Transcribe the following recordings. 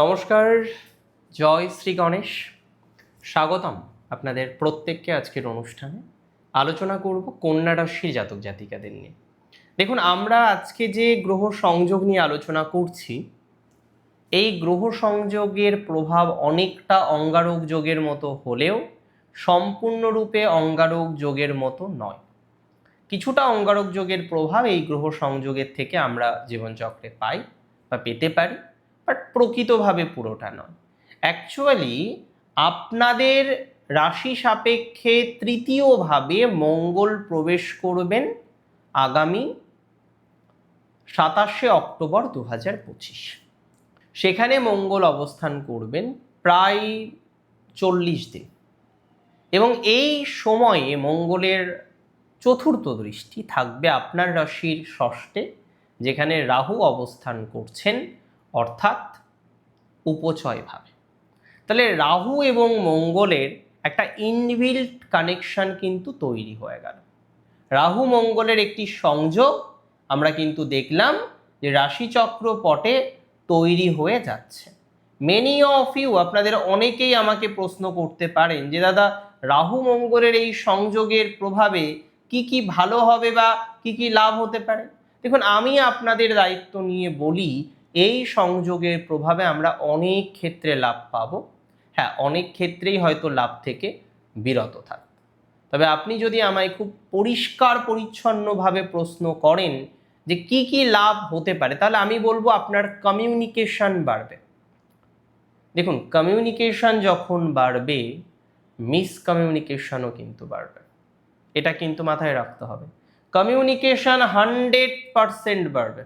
নমস্কার, জয় শ্রী গণেশ। স্বাগতম আপনাদের প্রত্যেককে আজকের অনুষ্ঠানে। আলোচনা করব কন্যা রাশির জাতক জাতিকাদের নিয়ে। দেখুন, আমরা আজকে যে গ্রহ সংযোগ নিয়ে আলোচনা করছি, এই গ্রহ সংযোগের প্রভাব অনেকটা অঙ্গারক যোগের মতো হলেও সম্পূর্ণরূপে অঙ্গারক যোগের মতো নয়। কিছুটা অঙ্গারক যোগের প্রভাব এই গ্রহ সংযোগের থেকে আমরা জীবনচক্রে পাই বা পেতে পারি। বাট প্রকৃতভাবে পুরোটা নয়। অ্যাকচুয়ালি আপনাদের রাশি সাপেক্ষে তৃতীয়ভাবে মঙ্গল প্রবেশ করবেন আগামী সাতাশে অক্টোবর দু হাজার পঁচিশ। সেখানে মঙ্গল অবস্থান করবেন প্রায় চল্লিশ দিন। এবং এই সময়ে মঙ্গলের চতুর্থ দৃষ্টি থাকবে আপনার রাশির ষষ্ঠে, যেখানে রাহু অবস্থান করছেন অর্থাৎ উপচয়ভাবে। তাহলে রাহু এবং মঙ্গলের একটা ইনবিল্ট কানেকশন কিন্তু তৈরি হয়ে গেল। রাহু মঙ্গলের একটি সংযোগ আমরা কিন্তু দেখলাম যে রাশিচক্র পটে তৈরি হয়ে যাচ্ছে। মেনি অফ ইউ আপনাদের অনেকেই আমাকে প্রশ্ন করতে পারেন যে, দাদা, রাহু মঙ্গলের এই সংযোগের প্রভাবে কি কি ভালো হবে বা কি কি লাভ হতে পারে? দেখুন, আমি আপনাদের দায়িত্ব নিয়ে বলি এই সংযোগের প্রভাবে আমরা অনেক ক্ষেত্রে লাভ পাব। হ্যাঁ অনেক ক্ষেত্রেই হয়তো লাভ থেকে বিরত থাক। তবে আপনি যদি আমায় খুব পরিষ্কার পরিচ্ছন্নভাবে প্রশ্ন করেন যে কি কি লাভ হতে পারে, তাহলে আমি বলব আপনার কমিউনিকেশন বাড়বে। দেখুন কমিউনিকেশন যখন বাড়বে মিসকমিউনিকেশনও কিন্তু বাড়বে। এটা কিন্তু মাথায় রাখতে হবে। কমিউনিকেশন হান্ড্রেড পারসেন্ট বাড়বে।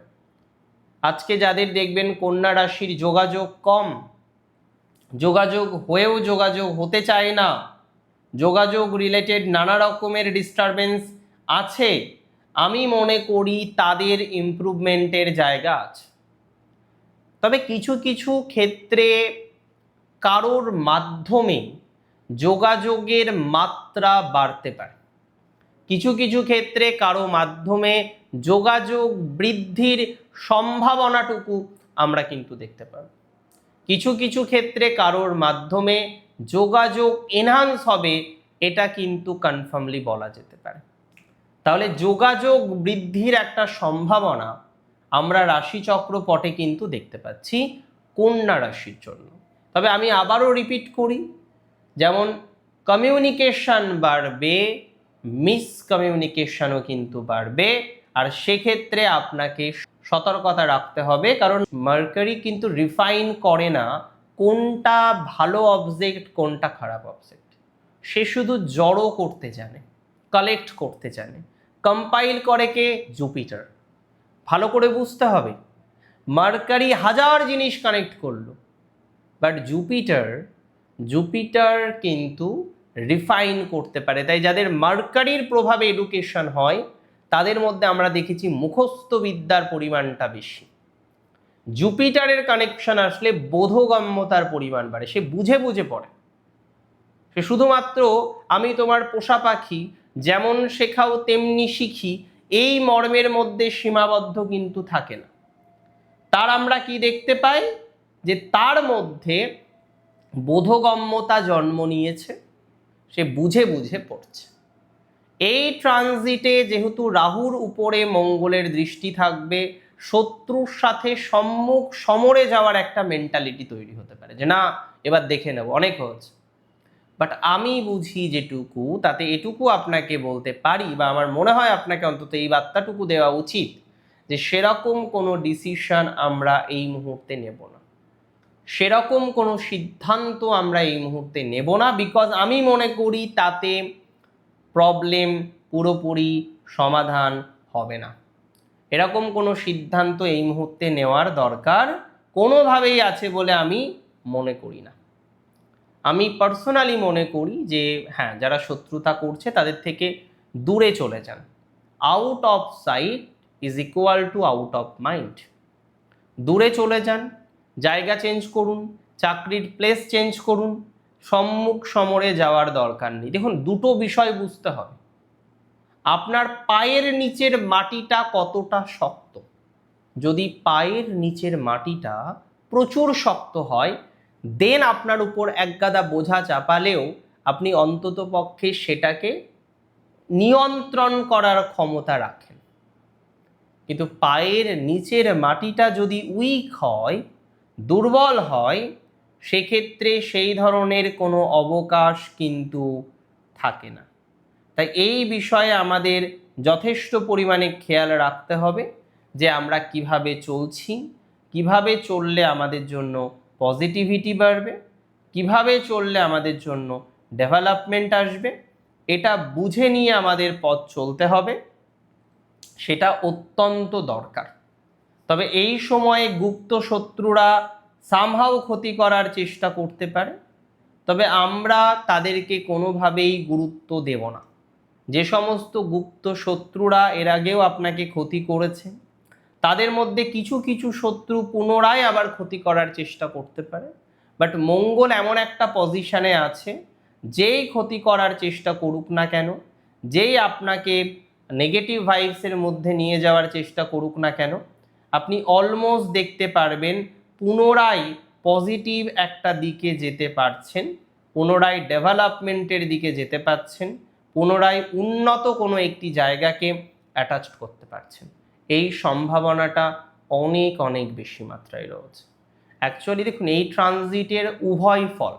আজকে যাদের দেখবেন কন্যা রাশির যোগাযোগ কম, যোগাযোগ হয়েও যোগাযোগ হতে চায় না, যোগাযোগ রিলেটেড নানা রকমের ডিস্টারবেন্স আছে, আমি মনে করি তাদের ইমপ্রুভমেন্টের জায়গা আছে। তবে কিছু কিছু ক্ষেত্রে কারোর মাধ্যমে যোগাযোগের মাত্রা বাড়তে পারে। কিছু কিছু ক্ষেত্রে কারও মাধ্যমে যোগাযোগ বৃদ্ধির সম্ভাবনাটুকু আমরা কিন্তু দেখতে পাব। কিছু কিছু ক্ষেত্রে কারোর মাধ্যমে যোগাযোগ এনহান্স হবে, এটা কিন্তু কনফার্মলি বলা যেতে পারে। তাহলে যোগাযোগ বৃদ্ধির একটা সম্ভাবনা আমরা রাশিচক্র পটে কিন্তু দেখতে পাচ্ছি কন্যা রাশির জন্য। তবে আমি আবারও রিপিট করি, যেমন কমিউনিকেশন বাড়বে মিসকমিউনিকেশনও কিন্তু বাড়বে। আর সেক্ষেত্রে আপনাকে সতর্কতা রাখতে হবে, কারণ মার্কারি কিন্তু রিফাইন করে না কোনটা ভালো অবজেক্ট কোনটা খারাপ অবজেক্ট সে শুধু জড়ো করতে জানে কালেক্ট করতে জানে। কম্পাইল করে কে? জুপিটার ভালো করে বুঝতে হবে। মার্কারি হাজার জিনিস কানেক্ট করল বাট জুপিটার জুপিটার কিন্তু রিফাইন করতে পারে। তাই যাদের মার্কারির প্রভাবে এডুকেশন হয় তাদের মধ্যে আমরা দেখেছি মুখস্থ বিদ্যার পরিমাণটা বেশি। জুপিটারের কানেকশন আসলে বোধগম্যতার পরিমাণ বাড়ে। সে বুঝে বুঝে পড়ে। সে শুধুমাত্র, আমি তোমার পোষা পাখি, যেমন শেখাও তেমনি শিখি, এই মর্মের মধ্যে সীমাবদ্ধ কিন্তু থাকে না। তার আমরা কি দেখতে পাই? যে তার মধ্যে বোধগম্যতা জন্ম নিয়েছে, সে বুঝে বুঝে পড়ছে। এই ট্রানজিটে যেহেতু রাহুর উপরে মঙ্গলের দৃষ্টি থাকবে, শত্রুর সাথে সম্মুখ সমরে যাওয়ার একটা মেন্টালিটি তৈরি হতে পারে যে, না, এবার দেখে নেব, অনেক হয়েছে। বাট আমি বুঝি যেটুকু, তাতে এটুকু আপনাকে বলতে পারি বা আমার মনে হয় আপনাকে অন্তত এই বার্তাটুকু দেওয়া উচিত যে, সেরকম কোনো ডিসিশন আমরা এই মুহূর্তে নেব না। সেরকম কোনো সিদ্ধান্ত আমরা এই মুহূর্তে নেব না বিকজ আমি মনে করি তাতে প্রবলেম পুরোপুরি সমাধান হবে না। এরকম কোনো সিদ্ধান্ত এই মুহূর্তে নেওয়ার দরকার কোনোভাবেই আছে বলে আমি মনে করি না। আমি পার্সোনালি মনে করি যে হ্যাঁ যারা শত্রুতা করছে তাদের থেকে দূরে চলে যান। Out of sight is equal to out of mind দূরে চলে যান, জায়গা চেঞ্জ করুন, চাকরির প্লেস চেঞ্জ করুন সম্মুখ সমরে যাওয়ার দরকার নেই। দেখুন, দুটো বিষয় বুঝতে হবে। আপনার পায়ের নিচের মাটিটা কতটা শক্ত? যদি পায়ের নিচের মাটিটা প্রচুর শক্ত হয় দেন আপনার উপর একগাদা বোঝা চাপালেও আপনি অন্তত পক্ষে সেটাকে নিয়ন্ত্রণ করার ক্ষমতা রাখেন। কিন্তু পায়ের নিচের মাটিটা যদি উইক হয়, দুর্বল হয় সেক্ষেত্রে সেই ধরনের কোনো অবকাশ কিন্তু থাকে না। তাই এই বিষয়ে আমাদের যথেষ্ট পরিমাণে খেয়াল রাখতে হবে যে আমরা কীভাবে চলছি, কীভাবে চললে আমাদের জন্য পজিটিভিটি বাড়বে, কীভাবে চললে আমাদের জন্য ডেভেলপমেন্ট আসবে, এটা বুঝে নিয়ে আমাদের পথ চলতে হবে, সেটা অত্যন্ত দরকার। তবে এই সময়ে গুপ্ত শত্রুরা সামহাও ক্ষতি করার চেষ্টা করতে পারে, তবে আমরা তাদেরকে কোনোভাবেই গুরুত্ব দেব না। যে সমস্ত গুপ্ত শত্রুরা এর আগেও আপনাকে ক্ষতি করেছে, তাদের মধ্যে কিছু কিছু শত্রু পুনরায় আবার ক্ষতি করার চেষ্টা করতে পারে বাট মঙ্গল এমন একটা পজিশানে আছে, যেই ক্ষতি করার চেষ্টা করুক না কেন, যেই আপনাকে নেগেটিভ ভাইবসের মধ্যে নিয়ে যাওয়ার চেষ্টা করুক না কেন, আপনি অলমোস্ট দেখতে পারবেন পুনরায় পজিটিভ একটা দিকে যেতে পারছেন, পুনরায় ডেভেলপমেন্টের দিকে যেতে পারছেন, পুনরায় উন্নত কোনো একটি জায়গাকে অ্যাটাচ করতে পারছেন। এই সম্ভাবনাটা অনেক অনেক বেশি মাত্রায় রয়েছে। অ্যাকচুয়ালি দেখুন, এই ট্রানজিটের উভয় ফল,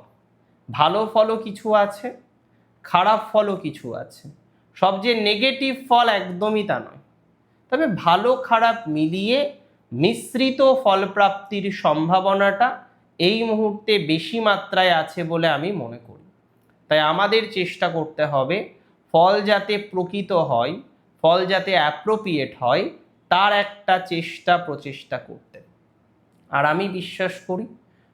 ভালো ফলও কিছু আছে, খারাপ ফলও কিছু আছে। সব যে নেগেটিভ ফল একদমই তা নয়। তবে ভালো, খারাপ মিলিয়ে মিশ্রিত ফলপ্রাপ্তির সম্ভাবনাটা এই মুহূর্তে বেশি মাত্রায় আছে বলে আমি মনে করি। তাই আমাদের চেষ্টা করতে হবে ফল যাতে প্রকৃত হয়, ফল যাতে অ্যাপ্রোপ্রিয়েট হয়, তার একটা চেষ্টা প্রচেষ্টা করতে। আর আমি বিশ্বাস করি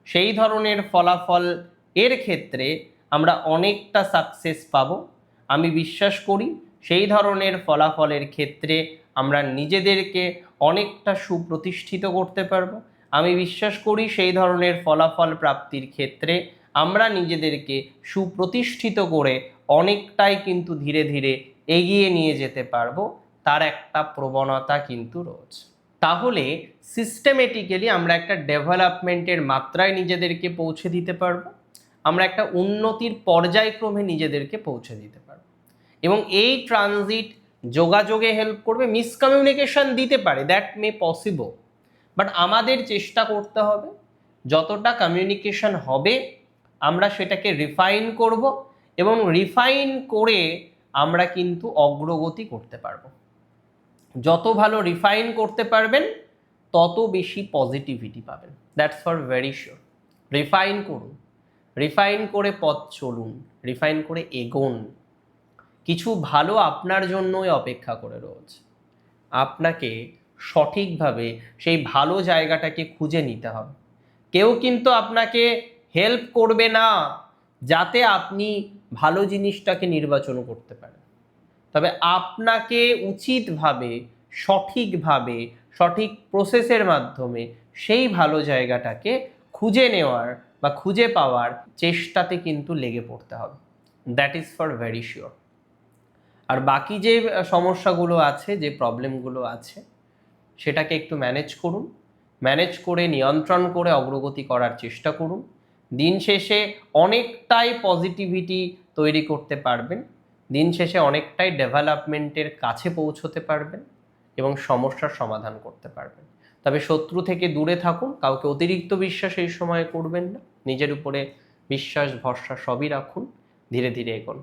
সেই ধরনের ফলাফল এর ক্ষেত্রে আমরা অনেকটা সাকসেস পাব। আমি বিশ্বাস করি সেই ধরনের ফলাফলের ক্ষেত্রে আমরা নিজেদেরকে অনেকটা সুপ্রতিষ্ঠিত করতে পারব। আমি বিশ্বাস করি সেই ধরনের ফলাফল প্রাপ্তির ক্ষেত্রে আমরা নিজেদেরকে সুপ্রতিষ্ঠিত করে অনেকটাই কিন্তু ধীরে ধীরে এগিয়ে নিয়ে যেতে পারব। তার একটা প্রবণতা কিন্তু রয়েছে। তাহলে সিস্টেমেটিক্যালি আমরা একটা ডেভেলপমেন্টের মাত্রায় নিজেদেরকে পৌঁছে দিতে পারব। আমরা একটা উন্নতির পর্যায়ক্রমে নিজেদেরকে পৌঁছে দিতে পারব। এবং এই ট্রানজিট যোগাযোগে হেল্প করবে মিসকমিউনিকেশন দিতে পারে দ্যাট মে পসিবল বাট আমাদের চেষ্টা করতে হবে, যতটা কমিউনিকেশন হবে, আমরা সেটাকে রিফাইন করব এবং রিফাইন করে আমরা কিন্তু অগ্রগতি করতে পারব। যত ভালো রিফাইন করতে পারবেন, তত বেশি পজিটিভিটি পাবেন। That's for very sure refine করুন রিফাইন করে পথ চলুন রিফাইন করে এগোন। কিছু ভালো আপনার জন্যই অপেক্ষা করে রয়েছে আপনাকে সঠিকভাবে সেই ভালো জায়গাটাকে খুঁজে নিতে হবে। কেউ কিন্তু আপনাকে হেল্প করবে না, যাতে আপনি ভালো জিনিসটাকে নির্বাচন করতে পারেন। তবে আপনাকে উচিতভাবে, সঠিকভাবে, সঠিক প্রসেসের মাধ্যমে সেই ভালো জায়গাটাকে খুঁজে নেওয়ার বা খুঁজে পাওয়ার চেষ্টাতে কিন্তু লেগে পড়তে হবে। That is for very sure আর বাকি যে সমস্যাগুলো আছে, যে প্রবলেমগুলো আছে, সেটাকে একটু ম্যানেজ করুন। ম্যানেজ করে, নিয়ন্ত্রণ করে অগ্রগতি করার চেষ্টা করুন। দিন শেষে অনেকটাই পজিটিভিটি তৈরি করতে পারবেন। দিন শেষে অনেকটাই ডেভেলপমেন্টের কাছে পৌঁছতে পারবেন এবং সমস্যার সমাধান করতে পারবেন। তবে শত্রু থেকে দূরে থাকুন, কাউকে অতিরিক্ত বিশ্বাস এই সময় করবেন না। নিজের উপরে বিশ্বাস, ভরসা সবই রাখুন, ধীরে ধীরে এগোন।